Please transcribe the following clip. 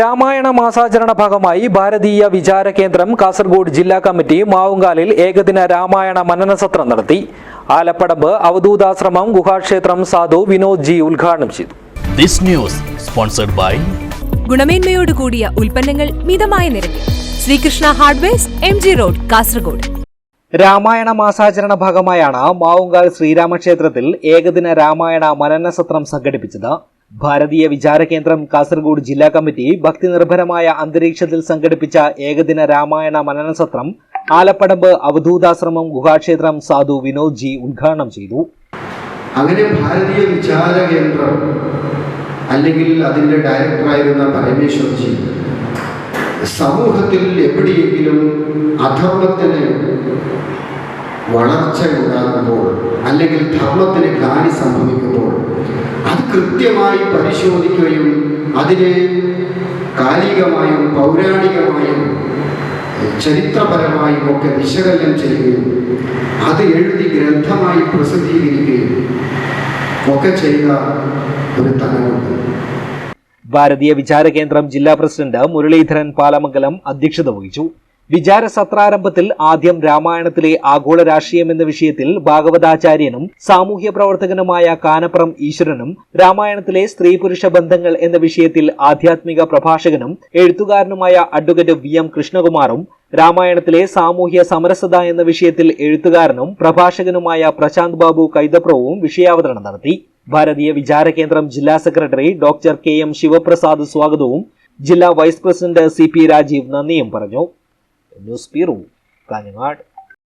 രാമായണ മാസാചരണ ഭാഗമായി ഭാരതീയ വിചാര കേന്ദ്രം കാസർഗോഡ് ജില്ലാ കമ്മിറ്റി മാവുങ്കാലിൽ ഏകദിന രാമായണ മനന സത്രം നടത്തി. ആലപ്പടമ്പ് അവധൂതാശ്രമം ഗുഹാക്ഷേത്രം സാധു വിനോദ് ജി ഉദ്ഘാടനം ചെയ്തു. This news sponsored by ഗുണമേന്മയോട് കൂടിയ ഉൽപ്പന്നങ്ങൾ മിതമായ നിരക്കിൽ. Sreekrishna hardwares M G road Kasaragod. Ramayana മാസാചരണ ഭാഗമായാണ് മാവുങ്കാൽ ശ്രീരാമക്ഷേത്രത്തിൽ ഏകദിന രാമായണ മനന സത്രം സംഘടിപ്പിച്ചത്. ഭാരതീയ വിചാര കേന്ദ്രം കാസർഗോഡ് ജില്ലാ കമ്മിറ്റി ഭക്തി നിർഭരമായ അന്തരീക്ഷത്തിൽ സംഘടിപ്പിച്ച ഏകദിന രാമായണ മനന സത്രം ആലപ്പടമ്പ് അവധൂതാശ്രമം ഗുഹാക്ഷേത്രം സാധു വിനോദ് ജി ഉദ്ഘാടനം ചെയ്തു. അങ്ങനെ ഭാരതീയ വിചാര കേന്ദ്രം അല്ലെങ്കിൽ അതിന്റെ ഡയറക്ടറായിരുന്ന പരമേശ്വർജി സമൂഹത്തിൽ എവിടെയെങ്കിലും അധർമ്മത്തിന് വളർച്ച ഉണ്ടാകുമ്പോൾ അല്ലെങ്കിൽ ധർമ്മത്തിന് ഹാനി സംഭവിക്കുമ്പോൾ കൃത്യമായി പരിശോധിക്കുകയും അതിനെ കാലികമായും പൗരാണികമായും ചരിത്രപരമായും ഒക്കെ വിശകലനം ചെയ്യുകയും അത് എഴുതി ഗ്രന്ഥമായി പ്രസിദ്ധീകരിക്കുകയും ഒക്കെ ചെയ്ത ഒരു തലമുണ്ട്. ഭാരതീയ വിചാര കേന്ദ്രം ജില്ലാ പ്രസിഡന്റ് മുരളീധരൻ പാലമംഗലം അധ്യക്ഷത വഹിച്ചു. വിചാര സത്രാരംഭത്തിൽ ആദ്യം രാമായണത്തിലെ ആഗോള രാഷ്ട്രീയം എന്ന വിഷയത്തിൽ ഭാഗവതാചാര്യനും സാമൂഹ്യ പ്രവർത്തകനുമായ കാനപ്പുറം ഈശ്വരനും രാമായണത്തിലെ സ്ത്രീ പുരുഷ ബന്ധങ്ങൾ എന്ന വിഷയത്തിൽ ആധ്യാത്മിക പ്രഭാഷകനും എഴുത്തുകാരനുമായ അഡ്വക്കേറ്റ് വി എം കൃഷ്ണകുമാറും രാമായണത്തിലെ സാമൂഹ്യ സമരസത എന്ന വിഷയത്തിൽ എഴുത്തുകാരനും പ്രഭാഷകനുമായ പ്രശാന്ത് ബാബു കൈതപ്രവും വിഷയാവതരണം നടത്തി. ഭാരതീയ വിചാര കേന്ദ്രം ജില്ലാ secretary doctor K M Sivaprasad സ്വാഗതവും ജില്ലാ vice president C P Rajeev നന്ദിയും പറഞ്ഞു. News bureau Kanhangad